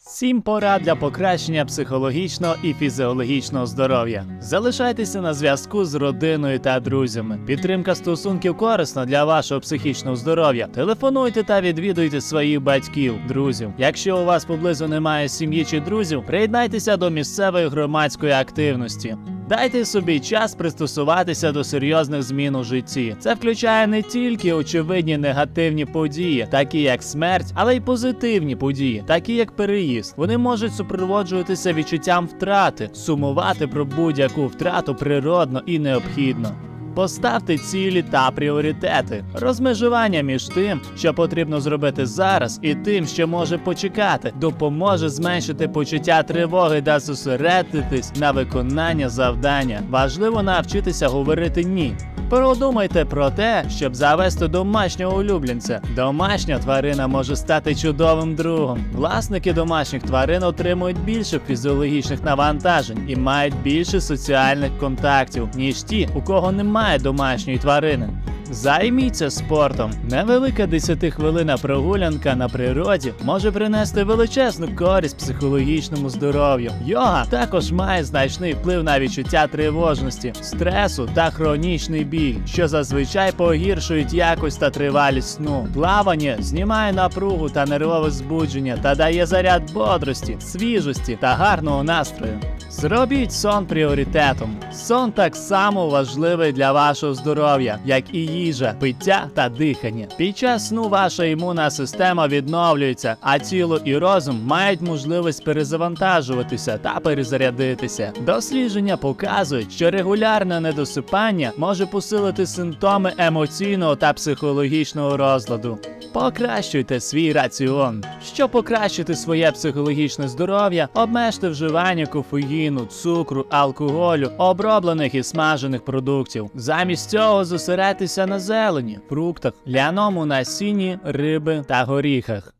Сім порад для покращення психологічного і фізіологічного здоров'я. Залишайтеся на зв'язку з родиною та друзями. Підтримка стосунків корисна для вашого психічного здоров'я. Телефонуйте та відвідуйте своїх батьків, друзів. Якщо у вас поблизу немає сім'ї чи друзів, приєднайтеся до місцевої громадської активності. Дайте собі час пристосуватися до серйозних змін у житті. Це включає не тільки очевидні негативні події, такі як смерть, але й позитивні події, такі як переїзд. Вони можуть супроводжуватися відчуттям втрати, сумувати про будь-яку втрату природно і необхідно. Поставте цілі та пріоритети. Розмежування між тим, що потрібно зробити зараз, і тим, що може почекати, допоможе зменшити почуття тривоги та зосередитись на виконання завдання. Важливо навчитися говорити ні. Подумайте про те, щоб завести домашнього улюбленця. Домашня тварина може стати чудовим другом. Власники домашніх тварин отримують більше фізіологічних навантажень і мають більше соціальних контактів, ніж ті, у кого немає домашньої тварини. Займіться спортом. Невелика 10-хвилина прогулянка на природі може принести величезну користь психологічному здоров'ю. Йога також має значний вплив на відчуття тривожності, стресу та хронічний біль, що зазвичай погіршують якість та тривалість сну. Плавання знімає напругу та нервове збудження та дає заряд бодрості, свіжості та гарного настрою. Зробіть сон пріоритетом. Сон так само важливий для вашого здоров'я, як і їжа, пиття та дихання. Під час сну ваша імунна система відновлюється, а тіло і розум мають можливість перезавантажуватися та перезарядитися. Дослідження показують, що регулярне недосипання може посилити симптоми емоційного та психологічного розладу. Покращуйте свій раціон. Щоб покращити своє психологічне здоров'я, обмежте вживання кофеїну, цукру, алкоголю, оброблених і смажених продуктів. Замість цього зосередьтеся на зелені, фруктах, ляному насінні, риби та горіхах.